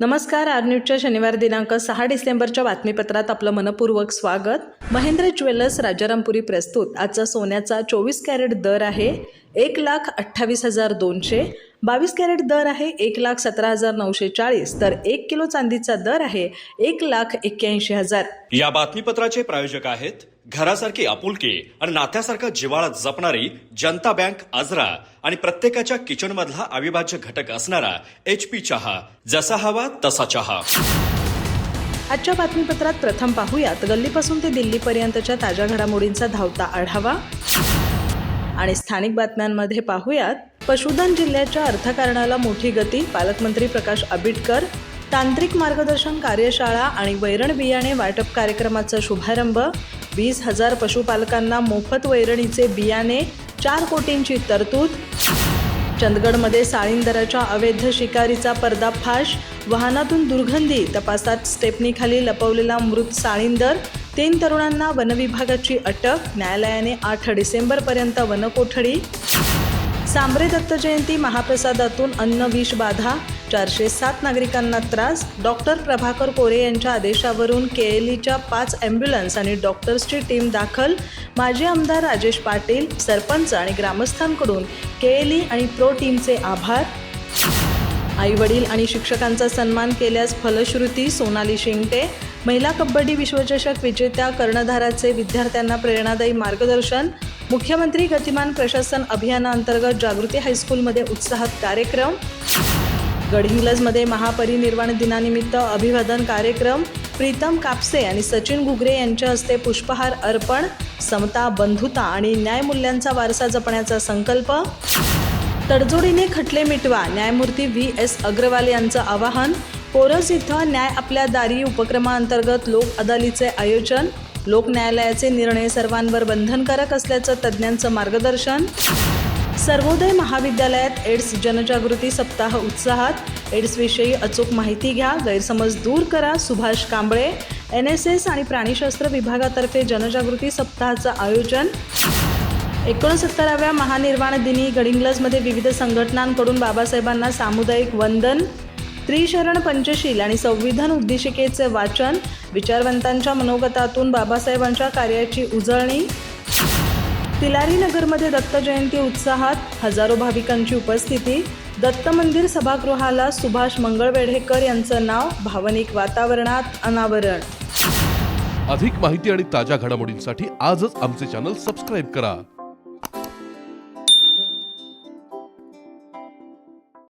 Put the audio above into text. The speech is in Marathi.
नमस्कार आर न्यूजच्या शनिवार दिनांक सहा डिसेंबरच्या बातमीपत्रात आपलं मनपूर्वक स्वागत. महेंद्र ज्वेलर्स राजारामपुरी प्रस्तुत. आजचा सोन्याचा चोवीस कॅरेट दर आहे. एक लाख अठ्ठावीस हजार दोनशे बावीस कॅरेट दर आहे एक लाख सतरा हजार नऊशे चाळीस तर एक किलो चांदीचा दर आहे एक लाख एक्क्याऐंशी हजार. या बातमीपत्राचे प्रायोजक आहेत घरासारखी आपुलकी आणि नात्यासारखा जिव्हाळा जपणारी जनता बँक आजरा आणि प्रत्येकाच्या किचन मधला अविभाज्य घटक असणारा एच पी चहा जसा हवा तसा चहा. आजच्या बातमीपत्रात प्रथम पाहूयात गल्लीपासून ते दिल्लीपर्यंतच्या ताज्या घडामोडींचा धावता आढावा. आणि स्थानिक बातम्यांमध्ये पाहूयात. पशुधन जिल्ह्याच्या अर्थकारणाला मोठी गती पालकमंत्री प्रकाश आबिटकर तांत्रिक मार्गदर्शन कार्यशाळा आणि वैरण बियाणे वाटप कार्यक्रमाचा शुभारंभ वीस हजार पशुपालकांना मोफत वैरणीचे बियाणे चार कोटींची तरतूद चंदगडमध्ये साळींदराच्या अवैध शिकारीचा पर्दाफाश वाहनातून दुर्गंधी तपासात स्टेपनीखाली लपवलेला मृत साळींदर तीन तरुणांना वनविभागाची अटक न्यायालयाने आठ डिसेंबरपर्यंत वनकोठडी. सांबरे दत्त जयंती महाप्रसादातून अन्न विष बाधा चारशे सात नागरिकांना त्रास डॉक्टर प्रभाकर कोरे यांच्या आदेशावरून केएलईच्या पाच ॲम्ब्युलन्स आणि डॉक्टर्सची टीम दाखल. माजी आमदार राजेश पाटील सरपंच आणि ग्रामस्थांकडून केएलई आणि प्रो टीमचे आभार. आई वडील आणि शिक्षकांचा सन्मान केल्यास फलश्रुती सोनाली शिंगटे महिला कबड्डी विश्वचषक विजेत्या कर्णधाराचे विद्यार्थ्यांना प्रेरणादायी मार्गदर्शन मुख्यमंत्री गतिमान प्रशासन अभियानाअंतर्गत जागृती हायस्कूलमध्ये उत्साहात कार्यक्रम गडहिंग्लजमध्ये महापरिनिर्वाण दिनानिमित्त अभिवादन कार्यक्रम प्रीतम कापसे आणि सचिन घुगरे यांच्या हस्ते पुष्पहार अर्पण समता बंधुता आणि न्यायमूल्यांचा वारसा जपण्याचा संकल्प तडजोडीने खटले मिटवा. न्यायमूर्ती व्ही. एस. अग्रवाल यांचं आवाहन पोरस इथं न्याय आपल्या दारी उपक्रमाअंतर्गत लोक अदालीचे आयोजन लोक न्यायालयाचे निर्णय सर्वांवर बंधनकारक असल्याचं तज्ज्ञांचं मार्गदर्शन. सर्वोदय महाविद्यालयात एड्स जनजागृती सप्ताह उत्साहात. एड्सविषयी अचूक माहिती घ्या गैरसमज दूर करा Subhash Kamble. N S S आणि प्राणीशास्त्र विभागातर्फे जनजागृती सप्ताहाचं आयोजन. एकोणसत्तराव्या महानिर्वाण दिनी गडिंग्लजमध्ये विविध संघटनांकडून बाबासाहेबांना सामुदायिक वंदन त्रिशरण पंचशील आणि संविधान उद्देशिकेचे वाचन विचारवंतांच्या मनोगतातून बाबासाहेबांच्या कार्याची उजळणी. तिलारी नगरमध्ये दत्त जयंती उत्साहात हजारो भाविकांची उपस्थिती. दत्त मंदिर सभागृहाला सुभाष मंगळवेढेकर यांचं नाव भावनिक वातावरणात अनावरण. अधिक माहिती आणि ताज्या घडामोडींसाठी आजच आमचे चॅनल सबस्क्राईब करा.